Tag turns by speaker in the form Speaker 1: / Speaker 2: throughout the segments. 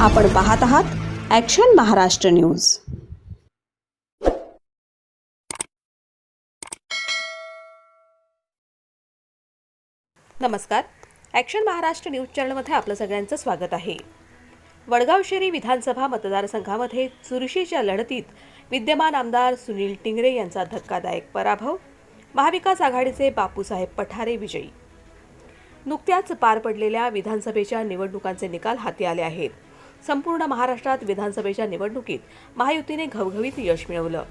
Speaker 1: आपण पाहत आहात ॲक्शन महाराष्ट्र न्यूज नमस्कार. ॲक्शन महाराष्ट्र न्यूज चॅनलमध्ये आपलं सगळ्यांचं स्वागत आहे. वडगाव शेरी विधानसभा मतदारसंघामध्ये चुरशीच्या लढतीत विद्यमान आमदार सुनील टिंगरे यांचा धक्कादायक पराभव महाविकास आघाडीचे बापूसाहेब पठारे विजयी. नुकत्याच पार पडलेल्या विधानसभेच्या निवडणुकांचे निकाल हाती आले आहेत. संपूर्ण महाराष्ट्रात विधानसभेच्या निवडणुकीत महायुतीने घवघवीत यश मिळवलं.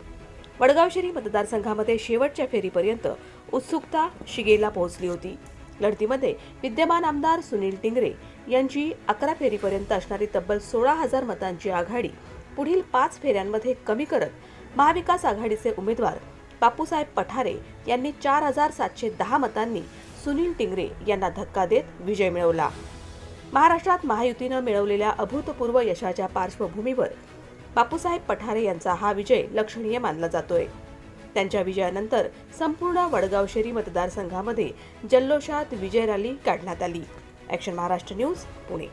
Speaker 1: वडगावशिरी मतदारसंघामध्ये शेवटच्या फेरीपर्यंत उत्सुकता शिगेला पोहोचली होती. लढतीमध्ये विद्यमान आमदार सुनील टिंगरे यांची अकरा फेरीपर्यंत असणारी तब्बल सोळा हजार मतांची आघाडी पुढील पाच फेऱ्यांमध्ये कमी करत महाविकास आघाडीचे उमेदवार बापूसाहेब पठारे यांनी चार हजार सातशे दहा मतांनी सुनील टिंगरे यांना धक्का देत विजय मिळवला. महाराष्ट्रात महायुतीनं मिळवलेल्या अभूतपूर्व यशाच्या पार्श्वभूमीवर बापूसाहेब पठारे यांचा हा विजय लक्षणीय मानला जातोय. त्यांच्या विजयानंतर संपूर्ण वडगावशेरी मतदारसंघामध्ये जल्लोषात विजय रॅली काढण्यात आली. ॲक्शन महाराष्ट्र न्यूज पुणे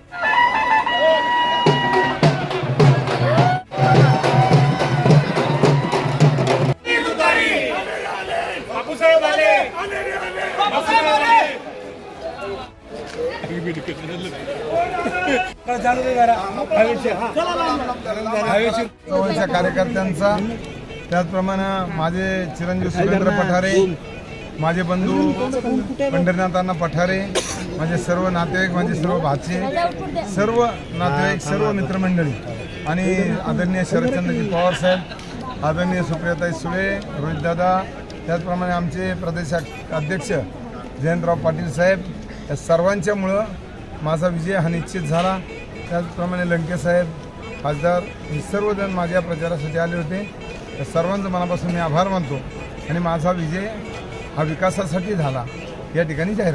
Speaker 2: कार्यकर्त्यांचा. त्याचप्रमाणे माझे चिरंजीव सुरेंद्र पठारे माझे बंधू पंढरीनाथांना पठारे माझे सर्व नातेवाईक माझे सर्व भाचे सर्व नातेवाईक सर्व मित्रमंडळी आणि आदरणीय शरदचंद्रजी पवार साहेब आदरणीय सुप्रियाताई सुळे रोहितदादा त्याचप्रमाणे आमचे प्रदेश अध्यक्ष जयंतराव पाटील साहेब या सर्वांच्यामुळं माझा विजय हा निश्चित झाला. त्याचप्रमाणे लंकेसाहेब खासदार हे सर्वजण माझ्या प्रचारासाठी आले होते. त्या सर्वांचं मनापासून मी आभार मानतो आणि माझा विजय हा विकासासाठी झाला. या ठिकाणी जाहीर